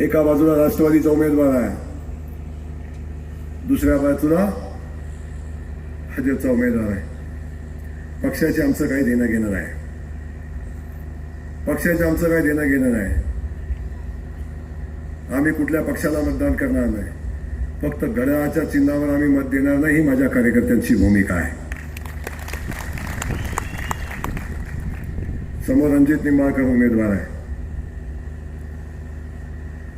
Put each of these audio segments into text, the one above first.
एका बाजूला राष्ट्रवादीचा उमेदवार आहे. दुसऱ्या बाजूला भाजपचा उमेदवार आहे. पक्षाचे आमचं काही देणं घेणं नाही. पक्षाचे आमचं काही देणं घेणं नाही. आम्ही कुठल्या पक्षाला मतदान करणार नाही. फक्त गडाच्या चिन्हावर आम्ही मत देणार नाही ही माझ्या कार्यकर्त्यांची भूमिका आहे. समोर रणजित निंबाळकर उमेदवार आहे.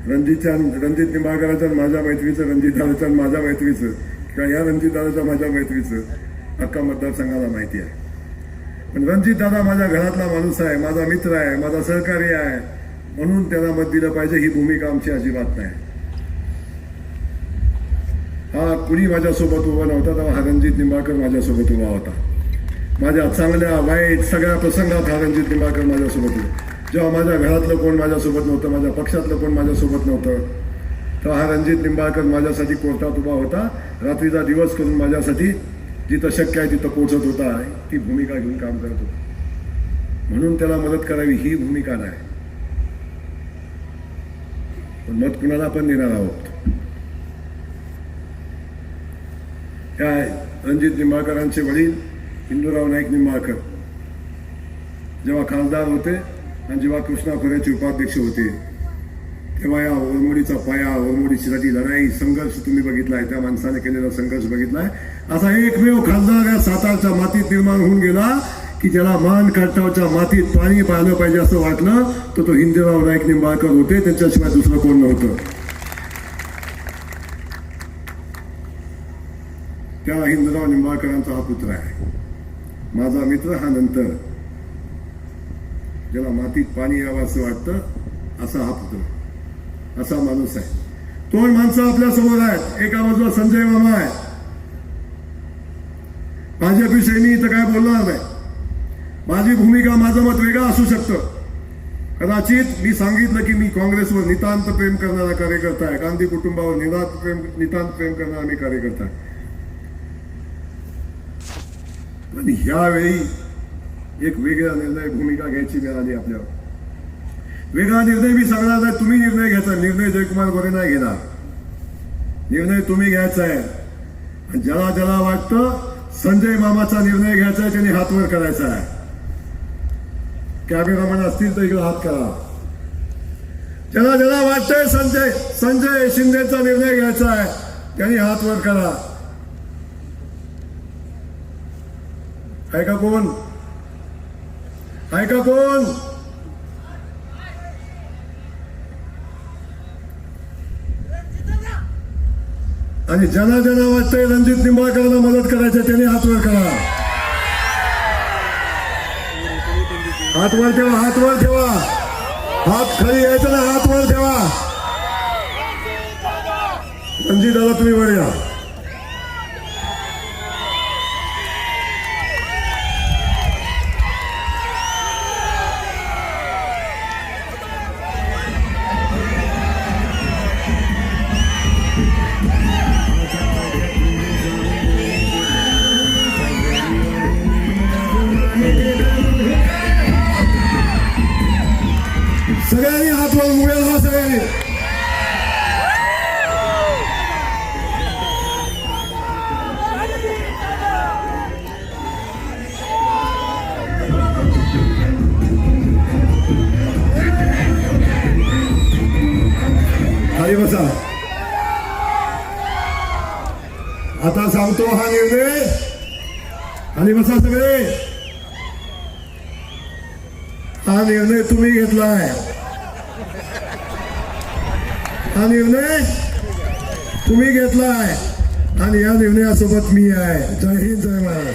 रणजितच्या रणजित निंबाळकरांच्या माझ्या मैत्रीचं रणजित दादाच्या माझ्या मैत्रीचं किंवा या रणजित दादाच्या माझ्या मैत्रीचं अख्खा मतदारसंघाला माहिती आहे. पण रणजित दादा माझ्या घरातला माणूस आहे माझा मित्र आहे माझा सहकारी आहे म्हणून त्यांना मत दिलं पाहिजे ही भूमिका आमची अजिबात नाही. हा कुणी माझ्यासोबत उभा नव्हता तेव्हा हा रणजित निंबाळकर माझ्यासोबत उभा होता. माझ्या चांगल्या वाईट सगळ्या प्रसंगात हा रणजित निंबाळकर माझ्यासोबत उभा जेव्हा माझ्या घरातलं कोण माझ्यासोबत नव्हतं माझ्या पक्षातलं कोण माझ्यासोबत नव्हतं तेव्हा हा रणजित निंबाळकर माझ्यासाठी कोर्टात उभा होता. रात्रीचा दिवस करून माझ्यासाठी जिथं शक्य आहे तिथं पोहोचत होता. ती भूमिका घेऊन काम करत होता. म्हणून त्याला मदत करावी ही भूमिका नाही. पण मत कुणाला पण देणार आहोत? त्या रणजित निंबाळकरांचे वडील इंदुराव नाईक निंबाळकर. जेव्हा खासदार होते आणि जेव्हा कृष्णा खोऱ्याचे उपाध्यक्ष होते तेव्हा या ओरमोडीचा पाया ओरमोडीची लढाई संघर्ष तुम्ही बघितलाय त्या माणसाने केलेला संघर्ष बघितलाय. असा एकमेव खासदार या सातारच्या मातीत निर्माण होऊन गेला की ज्याला मान काटावच्या मातीत पाणी पाहिलं पाहिजे असं वाटलं तर तो हिंदीराव नाईक निंबाळकर होते त्यांच्याशिवाय दुसरं कोण नव्हतं. त्या हिंदूराव निंबाळकरांचा हा पुत्र आहे. माझा मित्र हा नंतर ज्याला मातीत पाणी यावं असं वाटतं असा हा पुत्र असा माणूस आहे. दोन माणसं आपल्यासमोर आहेत. एका बाजूला संजय मामा आहे. भाजपविषयी मी इथं काय बोलणार नाही. माझी भूमिका माझं मत वेगळं असू शकतं. कदाचित मी सांगितलं की मी काँग्रेसवर नितांत प्रेम करणारा कार्यकर्ता आहे. गांधी कुटुंबावर नितांत प्रेम नितांत प्रेम करणारा मी कार्यकर्ता आहे. पण ह्यावेळी एक वेगळा निर्णय भूमिका घ्यायची वेळ आली आपल्यावर. वेगळा निर्णय मी सांगणार नाही तुम्ही निर्णय घ्यायचा. निर्णय जयकुमार गोरे नाही घेणार. निर्णय तुम्ही घ्यायचा आहे. आणि ज्याला ज्याला वाटतं संजय मामाचा निर्णय घ्यायचा आहे त्यांनी हात वर करायचा आहे. कॅमेरामॅन असतील तर इकडे हात करा. ज्याला ज्याला वाटतंय संजय संजय शिंदेचा निर्णय घ्यायचा आहे त्यांनी हात वर करा. ऐका कोण? आहे का कोण आणि ज्यांना ज्यांना वाटतंय रणजित निंबाळकरांना मदत करायचं त्यांनी हातवर करा. हातवर ठेवा हातवर ठेवा. हात खाली यायचं ना हातवर ठेवा. रणजित दादा तुम्ही वर या. सगळ्यांनी हात वर मुळे हा सगळ्यांनी. खाली बसा. आता सांगतो हा निर्णय. खाली बसा सगळे. हा निर्णय तुम्ही घेतलाय. हा निर्णय तुम्ही घेतलाय. आणि या निर्णयासोबत मी आहे. जय हिंद जय महाराज